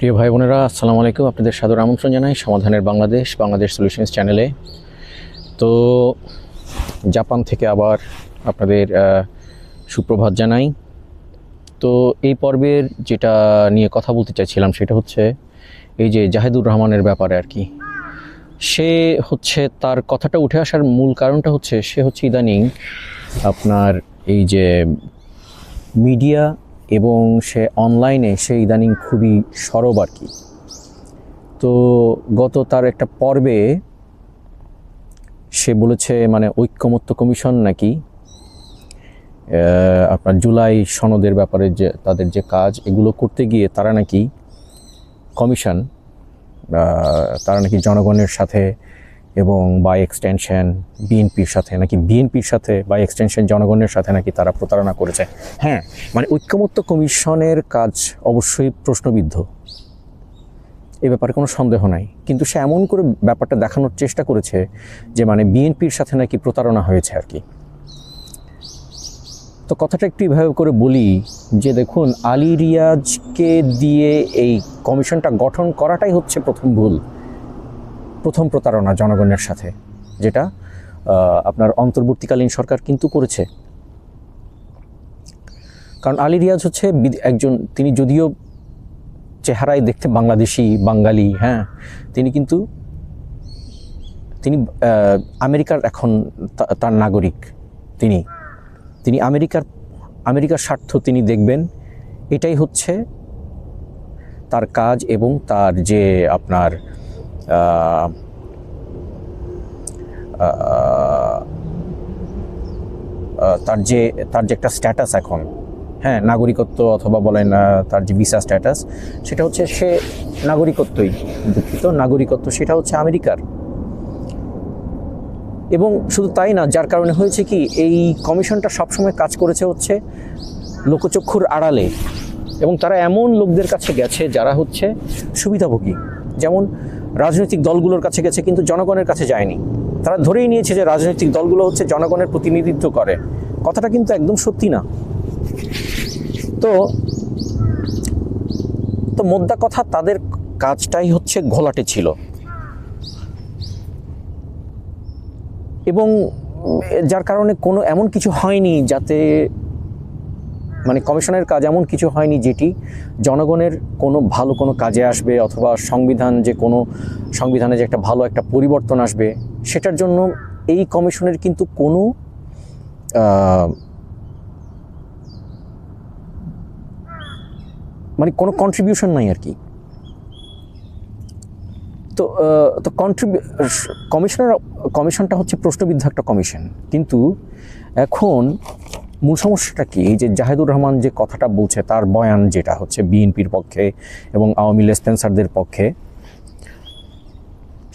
প্রিয় ভাই বোনেরা, আসসালামু আলাইকুম। আপনাদের সাদর আমন্ত্রণ জানাই সমাধানের বাংলাদেশ বাংলাদেশ সলিউশনস চ্যানেলে তো জাপান থেকে আবার আপনাদের সুপ্রভাত জানাই। তো এই পর্বের যেটা নিয়ে কথা বলতে চাইছিলাম সেটা হচ্ছে এই যে জাহেদুর রহমানের ব্যাপারে আর কি। সে হচ্ছে তার কথাটা উঠে আসার মূল কারণটা হচ্ছে, সে হচ্ছে ইদানিং আপনার এই যে মিডিয়া এবং সে অনলাইনে সে ইদানিং খুবই সরব আর কি। তো গত তার একটা পর্বে সে বলেছে মানে ঐক্যমত্য কমিশন নাকি আপনার জুলাই সনদের ব্যাপারে যে তাদের যে কাজ, এগুলো করতে গিয়ে তারা নাকি কমিশন তারা নাকি জনগণের সাথে এবং বাই এক্সটেনশন বিএনপির সাথে নাকি বিএনপির সাথে বাই এক্সটেনশন জনগণের সাথে নাকি তারা প্রতারণা করেছে। হ্যাঁ মানে ঐক্যমত্য কমিশনের কাজ অবশ্যই প্রশ্নবিদ্ধ। এ ব্যাপারে কোনো সন্দেহ নাই। কিন্তু সে এমন করে ব্যাপারটা দেখানোর চেষ্টা করেছে যে মানে বিএনপির সাথে নাকি প্রতারণা হয়েছে আর কি। তো কথাটা একটু এভাবে করে বলি যে দেখুন, আলী রিয়াজকে দিয়ে এই কমিশনটা গঠন করাটাই হচ্ছে প্রথম ভুল। প্রথম প্রতারণা জনগণের সাথে, যেটা আপনার অন্তর্বর্তীকালীন সরকার কিন্তু করেছে। কারণ আলী রিয়াজ হচ্ছে একজন, তিনি যদিও চেহারায় দেখতে বাংলাদেশি, বাঙালি হ্যাঁ তিনি কিন্তু, তিনি আমেরিকার এখন তার নাগরিক তিনি। তিনি আমেরিকার আমেরিকার স্বার্থ তিনি দেখবেন। এটাই হচ্ছে তার কাজ এবং তার যে আপনার তার যে তার যে একটা স্ট্যাটাস এখন হ্যাঁ নাগরিকত্ব অথবা বলেন তার যে ভিসা স্ট্যাটাস সেটা হচ্ছে সে নাগরিকত্বই দুঃখিত। নাগরিকত্ব সেটা হচ্ছে আমেরিকার। এবং শুধু তাই না, যার কারণে হয়েছে কি, এই কমিশনটা সবসময় কাজ করেছে হচ্ছে লোকচক্ষুর আড়ালে। এবং তারা এমন লোকদের কাছে গেছে যারা হচ্ছে সুবিধাভোগী। যেমন রাজনৈতিক দলগুলোর কাছে গেছে, কিন্তু জনগণের কাছে যায়নি। তারা ধরেই নিয়েছে যে রাজনৈতিক দলগুলো হচ্ছে জনগণের প্রতিনিধিত্ব করে। কথাটা কিন্তু একদম সত্যি না। তো তো মোদ্দা কথা তাদের কাজটাই হচ্ছে ঘোলাটে ছিল। এবং যার কারণে কোনো এমন কিছু হয়নি যাতে মানে কমিশনের কাজ এমন কিছু হয়নি যেটি জনগণের কোনো ভালো কোনো কাজে আসবে অথবা সংবিধান যে কোনো, সংবিধানে যে একটা ভালো একটা পরিবর্তন আসবে, সেটার জন্য এই কমিশনের কিন্তু কোনো মানে কোনো কন্ট্রিবিউশন নাই আর কি। তো তো কন্ট্রিবিউ কমিশনার, কমিশনটা হচ্ছে প্রশ্নবিদ্ধ একটা কমিশন। কিন্তু এখন মূল সমস্যাটা কি? এই যে জাহেদুর রহমান যে কথাটা বলছে, তার বয়ান যেটা হচ্ছে বিএনপির পক্ষে এবং আওয়ামী লীগ স্পেন্সারদের পক্ষে,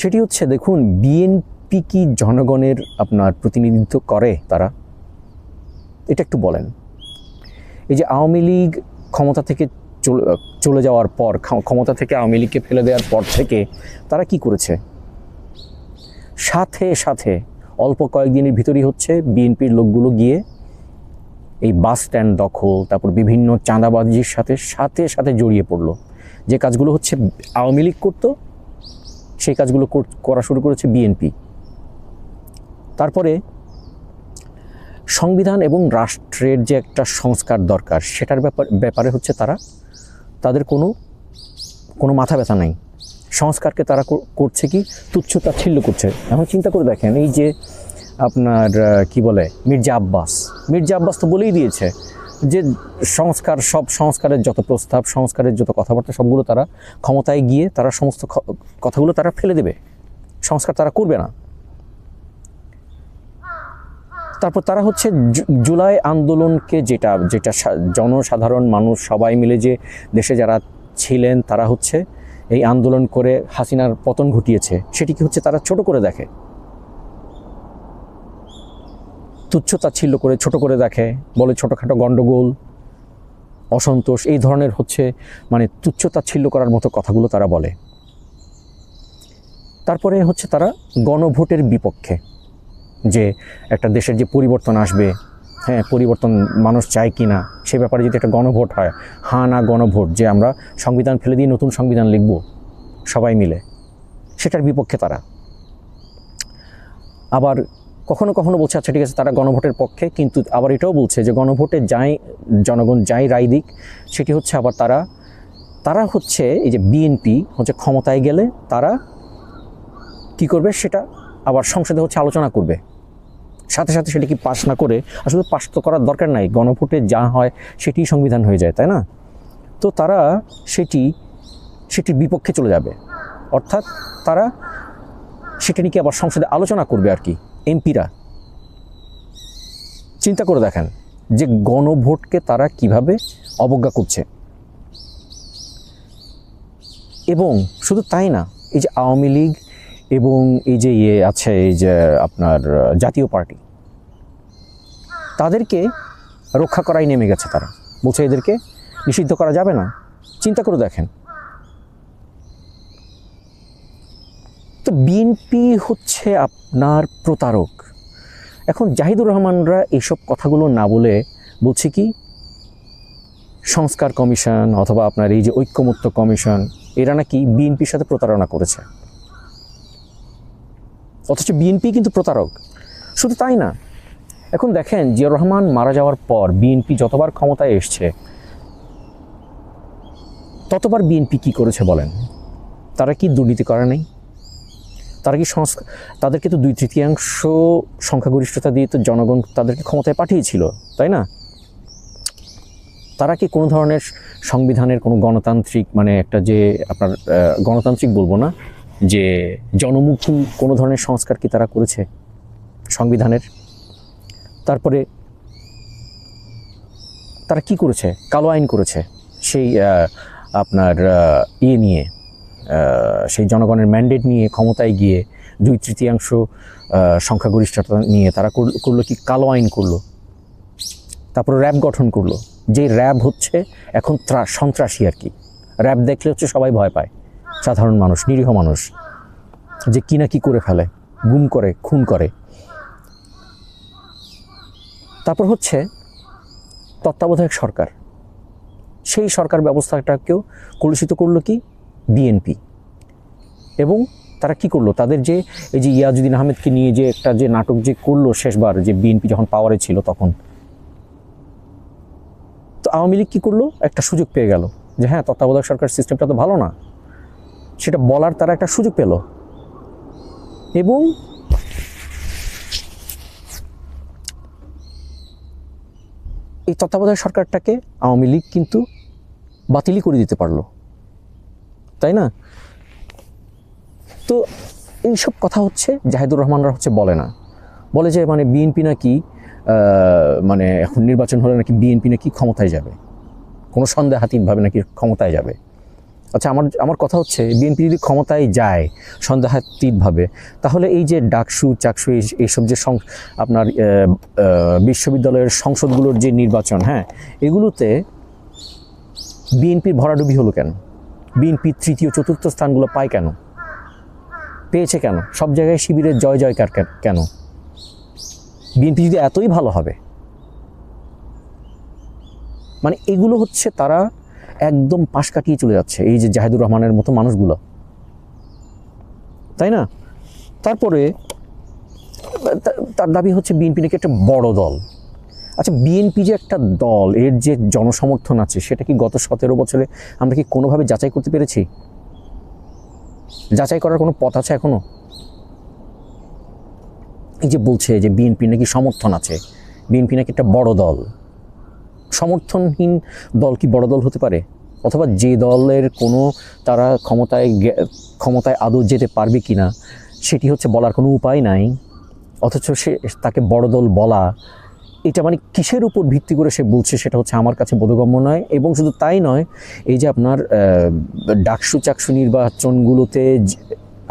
সেটি হচ্ছে দেখুন, বিএনপি কি জনগণের আপনার প্রতিনিধিত্ব করে তারা? এটা একটু বলেন। এই যে আওয়ামী লীগ ক্ষমতা থেকে চলে চলে যাওয়ার পর ক্ষমতা থেকে আওয়ামী লীগকে ফেলে দেওয়ার পর থেকে তারা কি করেছে? সাথে সাথে অল্প কয়েকদিনের ভিতরই হচ্ছে বিএনপির লোকগুলো গিয়ে এই বাস স্ট্যান্ড দখল, তারপর বিভিন্ন চাঁদাবাজির সাথে সাথে সাথে জড়িয়ে পড়ল। যে কাজগুলো হচ্ছে আওয়ামী লীগ করতো, সেই কাজগুলো কর- শুরু করেছে বিএনপি। তারপরে সংবিধান এবং রাষ্ট্রের যে একটা সংস্কার দরকার, সেটার ব্যাপার, ব্যাপারে হচ্ছে তারা, তাদের কোনো কোনো মাথা ব্যথা নাই। সংস্কারকে তারা করছে কি? তুচ্ছ তাচ্ছিল্য করছে। এখন চিন্তা করে দেখেন, এই যে আপনার কি বলে, মির্জা আব্বাস। মির্জা আব্বাস তো বলেই দিয়েছে যে সংস্কার, সব সংস্কারের যত প্রস্তাব, সংস্কারের যত কথাবার্তা, সবগুলো তারা ক্ষমতায় গিয়ে তারা সমস্ত কথাগুলো তারা ফেলে দেবে। সংস্কার তারা করবে না। তারপর তারা হচ্ছে জুলাই আন্দোলনকে যেটা যেটা জনসাধারণ, মানুষ সবাই মিলে যে দেশে যারা ছিলেন, তারা হচ্ছে এই আন্দোলন করে হাসিনার পতন ঘটিয়েছে। সেটি কি হচ্ছে তারা ছোট করে দেখে। তুচ্ছ তাচ্ছিল্য করে, ছোট করে দেখে, বলে ছোটোখাটো গণ্ডগোল অসন্তোষ, এই ধরনের হচ্ছে মানে তুচ্ছ তাচ্ছিল্য করার মতো কথাগুলো তারা বলে। তারপরে হচ্ছে তারা গণভোটের বিপক্ষে, যে একটা দেশের যে পরিবর্তন আসবে হ্যাঁ পরিবর্তন মানুষ চায় কি না, সে ব্যাপারে যদি একটা গণভোট হয়, হা না গণভোট, যে আমরা সংবিধান ফেলে দিয়ে নতুন সংবিধান লিখব, সবাই মিলে, সেটার বিপক্ষে তারা। আবার কখনো কখনো বলছে আচ্ছা ঠিক আছে, তারা গণভোটের পক্ষে। কিন্তু আবার এটাও বলছে যে, গণভোটে যাই, জনগণ যাই রায় দিক, সেটি হচ্ছে আবার তারা তারা হচ্ছে এই যে বিএনপি হচ্ছে ক্ষমতায় গেলে তারা কি করবে? সেটা আবার সংসদে হচ্ছে আলোচনা করবে। সাথে সাথে সেটা কি পাস না করে, আসলে পাস তো করার দরকার নাই, গণভোটে যা হয় সেটি সংবিধান হয়ে যায়, তাই না? তো তারা সেটি, সেটির বিপক্ষে চলে যাবে। অর্থাৎ তারা সেটা নিয়ে আবার সংসদে আলোচনা করবে আর কি? এমপিরা। চিন্তা করে দেখেন যে গণভোটকে তারা কীভাবে অবজ্ঞা করছে। এবং শুধু তাই না, এই যে আওয়ামী লীগ এবং এই যে ইয়ে আছে, এই যে আপনার জাতীয় পার্টি, তাদেরকে রক্ষা করাই নেমে গেছে তারা। বলছে এদেরকে নিষিদ্ধ করা যাবে না। চিন্তা করে দেখেন। তো বিএনপি হচ্ছে আপনার প্রতারক। এখন জাহিদুর রহমানরা এইসব কথাগুলো না বলে বলছে কি? সংস্কার কমিশন অথবা আপনার এই যে ঐক্যমত্য কমিশন, এরা নাকি বিএনপির সাথে প্রতারণা করেছে। অথচ বিএনপি কিন্তু প্রতারক। শুধু তাই না, এখন দেখেন জিয়াউর রহমান মারা যাওয়ার পর বিএনপি যতবার ক্ষমতায় এসছে, ততবার বিএনপি কি করেছে বলেন? তারা কি দুর্নীতি করে নাই? তারা কি সংস্কার তাদেরকে তো দুই তৃতীয়াংশ সংখ্যাগরিষ্ঠতা দিয়ে তো জনগণ তাদেরকে ক্ষমতায় পাঠিয়েছিল, তাই না? তারা কি কোনো ধরনের সংবিধানের কোনো গণতান্ত্রিক মানে একটা যে আপনার গণতান্ত্রিক বলব না, যে জনমুখী কোনো ধরনের সংস্কার কি তারা করেছে সংবিধানের? তারপরে তারা কি করেছে? কালো আইন করেছে, সেই আপনার ইয়ে নিয়ে। সেই জনগণের ম্যান্ডেট নিয়ে ক্ষমতায় গিয়ে দুই তৃতীয়াংশ সংখ্যাগরিষ্ঠতা নিয়ে তারা করল- কি? কালো আইন করল। তারপর র্যাব গঠন করল। যে র্যাব হচ্ছে, এখন ত্রাস সন্ত্রাসী আর কি। র্যাব দেখলে হচ্ছে সবাই ভয় পায়। সাধারণ মানুষ, নিরীহ মানুষ। যে কি না কি করে ফেলে। গুম করে, খুন করে। তারপর হচ্ছে তত্ত্বাবধায়ক সরকার। সেই সরকার ব্যবস্থাটাকেও কলুষিত করল কি? বিএনপি এবং তারা কি করল? তাদের যে এই যে ইয়াজুদ্দিন আহমেদকে নিয়ে যে একটা যে নাটক যে করল শেষবার, যে বিএনপি যখন পাওয়ারে ছিল তখন, তো আওয়ামী লীগ কী করল? একটা সুযোগ পেয়ে গেল যে হ্যাঁ তত্ত্বাবধায়ক সরকার সিস্টেমটা তো ভালো না। সেটা বলার তারা একটা সুযোগ পেল। এবং এই তত্ত্বাবধায়ক সরকারটাকে আওয়ামী লীগ কিন্তু বাতিলই করে দিতে পারল। তাই না? তো এইসব কথা হচ্ছে, জাহিদুর রহমানরা হচ্ছে বলে না। বলে যে মানে বিএনপি নাকি মানে এখন নির্বাচন হলে নাকি বিএনপি নাকি ক্ষমতায় যাবে। কোনো সন্দেহাতীতভাবে নাকি ক্ষমতায় যাবে। আচ্ছা আমার আমার কথা হচ্ছে, বিএনপি যদি ক্ষমতায় যায় সন্দেহাতীতভাবে, তাহলে এই যে ডাকসু, চাকসু এইসব যে সং, আপনার বিশ্ববিদ্যালয়ের সংসদগুলোর যে নির্বাচন হ্যাঁ এগুলোতে বিএনপির ভরাডুবি হলো কেন? বিএনপি তৃতীয় চতুর্থ স্থানগুলো পায় কেন? পেয়েছে কেন? সব জায়গায় শিবিরের জয় জয়কার কেন? বিএনপি যদি এতই ভালো হবে মানে এগুলো হচ্ছে তারা একদম পাশ কাটিয়ে চলে যাচ্ছে, এই যে জাহিদুর রহমানের মতো মানুষগুলো। তাই না? তারপরে, তার দাবি হচ্ছে বিএনপি নাকি একটা বড় দল। আচ্ছা বিএনপি যে একটা দল, এর যে জনসমর্থন আছে, সেটা কি গত সতেরো বছরে আমরা কি কোনোভাবে যাচাই করতে পেরেছি? যাচাই করার কোনো পথ আছে এখনও? এই যে বলছে যে বিএনপি নাকি সমর্থন আছে বিএনপি নাকি একটা বড় দল। সমর্থনহীন দল কি বড় দল হতে পারে? অথবা যে দলের কোনো তারা ক্ষমতায় ক্ষমতায় আদৌ যেতে পারবে কি না সেটি হচ্ছে বলার কোনো উপায় নাই। অথচ সে, তাকে বড় দল বলা এটা মানে কিসের উপর ভিত্তি করে সে বলছে সেটা হচ্ছে আমার কাছে বোধগম্য নয় এবং শুধু তাই নয়, এই যে আপনার ডাকসু চাকসু নির্বাচনগুলোতে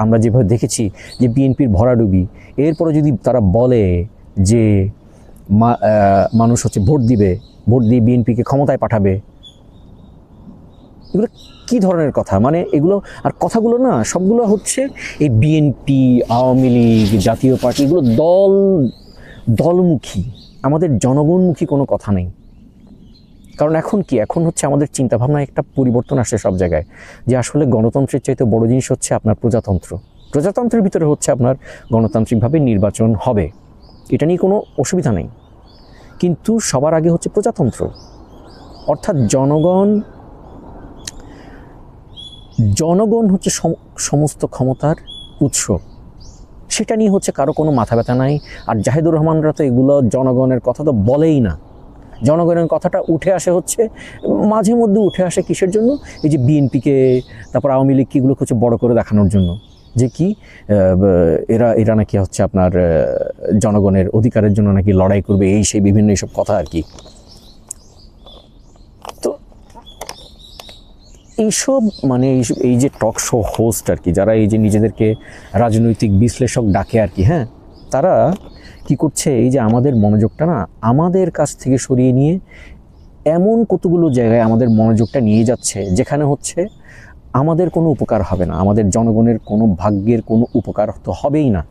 আমরা যেভাবে দেখেছি যে বিএনপির ভরাডুবি, এরপরে যদি তারা বলে যে মানুষ হচ্ছে ভোট দিবে, ভোট দিয়ে বিএনপিকে ক্ষমতায় পাঠাবে, এগুলো কি ধরনের কথা? মানে এগুলো, আর কথাগুলো না, সবগুলো হচ্ছে এই বিএনপি, আওয়ামী লীগ, জাতীয় পার্টি, এগুলো দল, দলমুখী। আমাদের জনগণমুখী কোনো কথা নেই। কারণ এখন কি? এখন হচ্ছে আমাদের চিন্তাভাবনায় একটা পরিবর্তন আসছে সব জায়গায়, যে আসলে গণতন্ত্রের চাইতে বড় জিনিস হচ্ছে আপনার প্রজাতন্ত্র। প্রজাতন্ত্রের ভিতরে হচ্ছে আপনার গণতান্ত্রিকভাবে নির্বাচন হবে। এটা নিয়ে কোনো অসুবিধা নেই। কিন্তু সবার আগে হচ্ছে প্রজাতন্ত্র। অর্থাৎ জনগণ জনগণ হচ্ছে সম- সমস্ত ক্ষমতার উৎস। সেটা নিয়ে হচ্ছে কারও কোনো মাথা ব্যথা নাই। আর জাহিদুর রহমানরা তো এগুলো জনগণের কথা তো বলেই না। জনগণের কথাটা উঠে আসে হচ্ছে, মাঝে মধ্যে উঠে আসে কিসের জন্য? এই যে বিএনপিকে, তারপর আওয়ামী লীগকে এগুলোকে হচ্ছে বড় করে দেখানোর জন্য। যে কি এরা এরা নাকি হচ্ছে আপনার জনগণের অধিকারের জন্য নাকি লড়াই করবে, এই সেই বিভিন্ন এইসব কথা আর কি। এইসব মানে এই যে টক শো হোস্ট আর কি, যারা এই যে নিজেদেরকে রাজনৈতিক বিশ্লেষক ডাকে আর কি হ্যাঁ? তারা কি করছে? এই যে আমাদের মনোযোগটা না আমাদের কাছ থেকে সরিয়ে নিয়ে এমন কতগুলো জায়গায় আমাদের মনোযোগটা নিয়ে যাচ্ছে, যেখানে হচ্ছে আমাদের কোনো উপকার হবে না, আমাদের জনগণের কোনো ভাগ্যের কোনো উপকার তো হবেই না।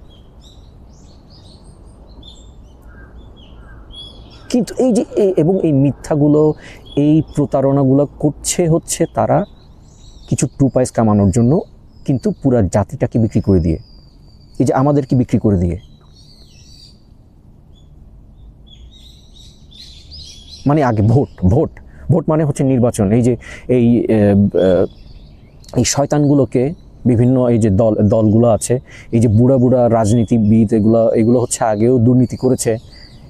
কিন্তু এই যে এবং এই মিথ্যাগুলো, এই প্রতারণাগুলো করছে হচ্ছে তারা কিছু টু পাইস কামানোর জন্য, কিন্তু পুরা জাতিটাকে বিক্রি করে দিয়ে। এই যে আমাদেরকে বিক্রি করে দিয়ে। মানে আগে ভোট ভোট ভোট মানে হচ্ছে নির্বাচন। এই যে এই এই শয়তানগুলোকে বিভিন্ন এই যে দল, দলগুলো আছে, এই যে বুড়া বুড়া রাজনীতিবিদ এগুলো এগুলো হচ্ছে আগেও দুর্নীতি করেছে।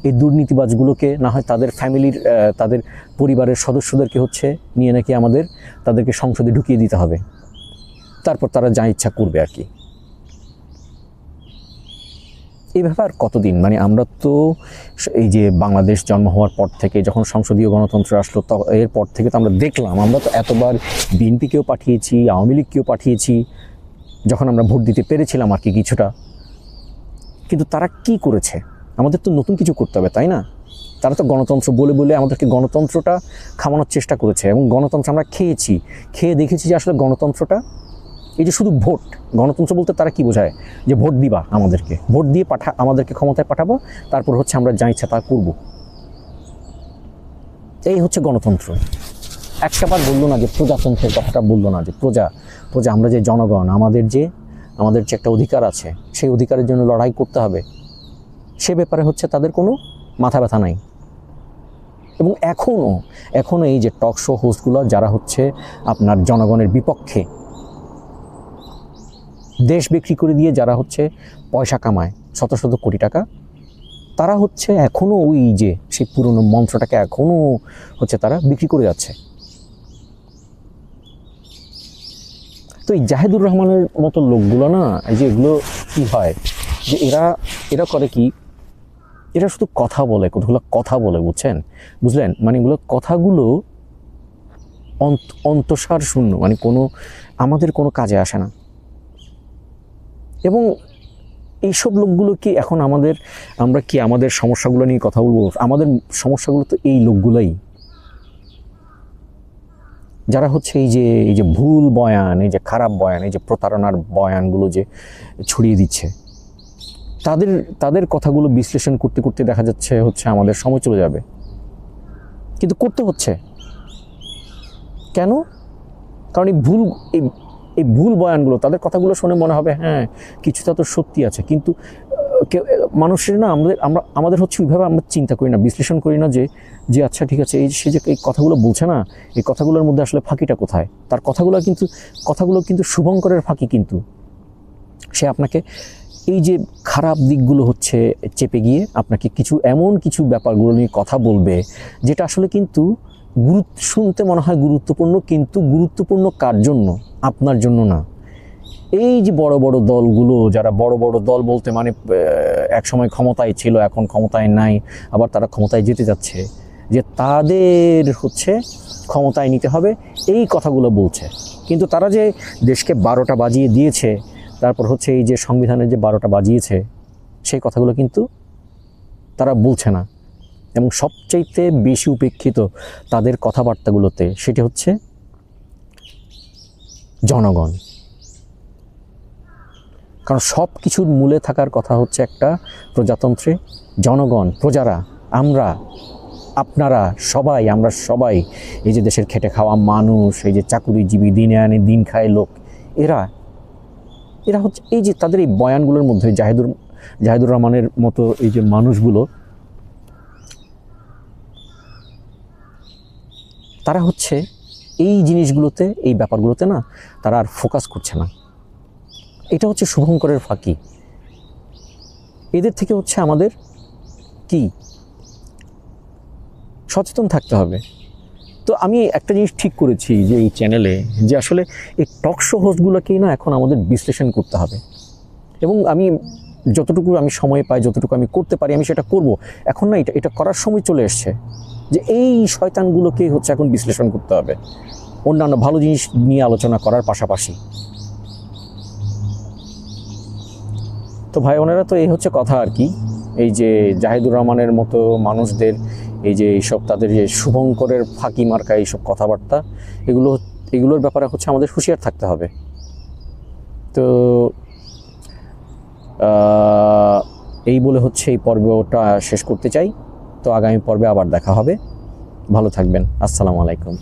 এই দুর্নীতিবাজগুলোকে না হয় তাদের ফ্যামিলির তাদের পরিবারের সদস্যদেরকে হচ্ছে নিয়ে নাকি আমাদের তাদেরকে সংসদে ঢুকিয়ে দিতে হবে। তারপর তারা যা ইচ্ছা করবে আর কি। এই ব্যাপার কতদিন? মানে আমরা তো এই যে বাংলাদেশ জন্ম হওয়ার পর থেকে যখন সংসদীয় গণতন্ত্র আসলো এরপর থেকে তো আমরা দেখলাম, আমরা তো এতবার বিএনপিকেও পাঠিয়েছি, আওয়ামী লীগকেও পাঠিয়েছি, যখন আমরা ভোট দিতে পেরেছিলাম আর কি কিছুটা। কিন্তু তারা কি করেছে? আমাদের তো নতুন কিছু করতে হবে, তাই না? তারা তো গণতন্ত্র বলে বলে আমাদেরকে গণতন্ত্রটা খামানোর চেষ্টা করেছে এবং গণতন্ত্র আমরা খেয়েছি। খেয়ে দেখেছি যে আসলে গণতন্ত্রটা এই যে শুধু ভোট, গণতন্ত্র বলতে তারা কি বোঝায়? যে ভোট দিবা আমাদেরকে, ভোট দিয়ে পাঠা, আমাদেরকে ক্ষমতায় পাঠাবো, তারপর হচ্ছে আমরা যা ইচ্ছা তা করব। এই হচ্ছে গণতন্ত্র। একটাবার বলল না যে প্রজাতন্ত্রের কথাটা বলল না যে প্রজা প্রজা আমরা যে জনগণ, আমাদের যে আমাদের যে একটা অধিকার আছে, সেই অধিকারের জন্য লড়াই করতে হবে। সে ব্যাপারে হচ্ছে তাদের কোনো মাথা ব্যথা নাই। এবং এখনও এখনও এই যে টক শো হোস্টগুলো যারা হচ্ছে আপনার জনগণের বিপক্ষে দেশ বিক্রি করে দিয়ে যারা হচ্ছে পয়সা কামায়, শত শত কোটি টাকা, তারা হচ্ছে এখনও ওই যে সেই পুরনো মন্ত্রটাকে এখনও হচ্ছে তারা বিক্রি করে যাচ্ছে। তো এই জাহেদুর রহমানের মতো লোকগুলো না, এই যে এগুলো কী হয়, যে এরা এরা করে কি এরা শুধু কথা বলে, কতগুলো কথা বলে, বুঝছেন? বুঝলেন? মানে এগুলো কথাগুলো অন্ত- অন্তঃসার শূন্য মানে কোনো, আমাদের কোনো কাজে আসে না। এবং এইসব লোকগুলো কি এখন আমাদের, আমরা কি আমাদের সমস্যাগুলো নিয়ে কথা বলব? আমাদের সমস্যাগুলো তো এই লোকগুলোই। যারা হচ্ছে এই যে এই যে ভুল বয়ান, এই যে খারাপ বয়ান, এই যে প্রতারণার বয়ানগুলো যে ছড়িয়ে দিচ্ছে। তাদের তাদের কথাগুলো বিশ্লেষণ করতে করতে দেখা যাচ্ছে হচ্ছে আমাদের সময় চলে যাবে। কিন্তু করতে হচ্ছে। কেন? কারণ এই ভুল, এই এই ভুল বয়ানগুলো, তাদের কথাগুলো শুনে মনে হবে হ্যাঁ কিছুটা তো সত্যি আছে। কিন্তু মানুষের না আমাদের, আমরা, আমাদের হচ্ছে ওইভাবে আমরা চিন্তা করি না, বিশ্লেষণ করি না যে যে আচ্ছা ঠিক আছে, এই সে যে এই কথাগুলো বলছে না, এই কথাগুলোর মধ্যে আসলে ফাঁকিটা কোথায়? তার কথাগুলো কিন্তু কথাগুলো কিন্তু শুভঙ্করের ফাঁকি কিন্তু। সে আপনাকে এই যে খারাপ দিকগুলো হচ্ছে চেপে গিয়ে আপনাকে কিছু এমন কিছু ব্যাপারগুলো নিয়ে কথা বলবে, যেটা আসলে কিন্তু গুরুত্ব, শুনতে মনে হয় গুরুত্বপূর্ণ, কিন্তু গুরুত্বপূর্ণ কার জন্য? আপনার জন্য না। এই যে বড় বড় দলগুলো, যারা বড় বড় দল বলতে মানে এক সময় ক্ষমতায় ছিল, এখন ক্ষমতায় নাই, আবার তারা ক্ষমতায় যেতে যাচ্ছে, যে তাদের হচ্ছে ক্ষমতায় নিতে হবে, এই কথাগুলো বলছে। কিন্তু তারা যে দেশকে বারোটা বাজিয়ে দিয়েছে তারপর হচ্ছে এই যে সংবিধানের যে বারোটা বাজিয়েছে, সেই কথাগুলো কিন্তু তারা বলছে না। এবং সবচাইতে বেশি উপেক্ষিত তাদের কথাবার্তাগুলোতে সেটি হচ্ছে জনগণ। কারণ সব কিছুর মূলে থাকার কথা হচ্ছে একটা প্রজাতন্ত্রে জনগণ, প্রজারা, আমরা, আপনারা সবাই, আমরা সবাই এই যে দেশের খেটে খাওয়া মানুষ, এই যে চাকুরিজীবী, দিনে আনে, দিন খায় লোক, এরা এরা হচ্ছে এই যে তাদের এই বয়ানগুলোর মধ্যে জাহিদুর জাহিদুর রহমানের মতো এই যে মানুষগুলো, তারা হচ্ছে এই জিনিসগুলোতে, এই ব্যাপারগুলোতে না তারা আর ফোকাস করছে না। এটা হচ্ছে শুভঙ্করের ফাঁকি। এদের থেকে হচ্ছে আমাদের কি? সচেতন থাকতে হবে। তো আমি একটা জিনিস ঠিক করেছি যে এই চ্যানেলে যে আসলে এই টক শো হোস্টগুলোকেই না এখন আমাদের বিশ্লেষণ করতে হবে। এবং আমি যতটুকু আমি সময় পাই, যতটুকু আমি করতে পারি, আমি সেটা করব। এখন না এটা এটা করার সময় চলে এসছে যে এই শয়তানগুলোকেই হচ্ছে এখন বিশ্লেষণ করতে হবে। অন্যান্য ভালো জিনিস নিয়ে আলোচনা করার পাশাপাশি। তো ভাই ওনারা তো এই হচ্ছে কথা আর কি। এই যে জাহিদুর রহমানের মতো মানুষদের এই যে এইসব তাদের যে শুভঙ্করের ফাঁকি মার্কা এইসব কথাবার্তা, এগুলো এগুলোর ব্যাপারে হচ্ছে আমাদের হুঁশিয়ার থাকতে হবে। তো এই বলে হচ্ছে এই পর্বটা শেষ করতে চাই। তো আগামী পর্বে আবার দেখা হবে। ভালো থাকবেন। আসসালামু আলাইকুম।